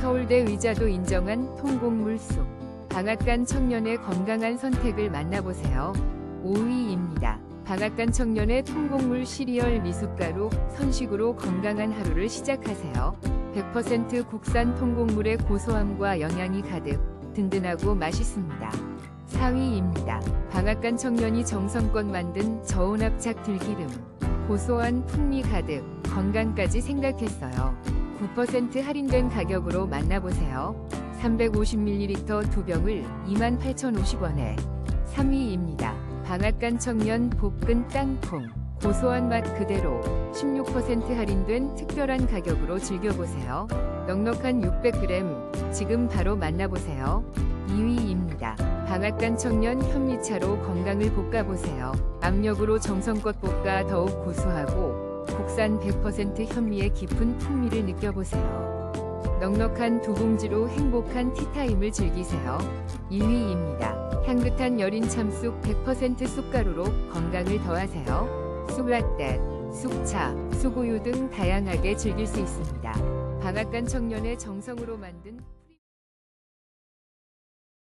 서울대 의자도 인정한 통곡물 숲. 방앗간 청년의 건강한 선택을 만나보세요. 5위입니다. 방앗간 청년의 통곡물 시리얼 미숫가루 선식으로 건강한 하루를 시작하세요. 100% 국산 통곡물의 고소함과 영양이 가득 든든하고 맛있습니다. 4위입니다. 방앗간 청년이 정성껏 만든 저온압착 들기름. 고소한 풍미 가득 건강까지 생각했어요. 9% 할인된 가격으로 만나보세요. 350ml 두 병을 28,050원에 3위입니다. 방앗간 청년 볶은 땅콩 고소한 맛 그대로 16% 할인된 특별한 가격으로 즐겨보세요. 넉넉한 600g 지금 바로 만나보세요. 2위입니다. 방앗간 청년 현미차로 건강을 볶아보세요. 압력으로 정성껏 볶아 더욱 고소하고 국산 100% 현미의 깊은 풍미를 느껴보세요. 넉넉한 두 봉지로 행복한 티타임을 즐기세요. 1위입니다. 향긋한 여린 참쑥 100% 쑥가루로 건강을 더하세요. 쑥라떼, 쑥차, 쑥우유 등 다양하게 즐길 수 있습니다. 방앗간 청년의 정성으로 만든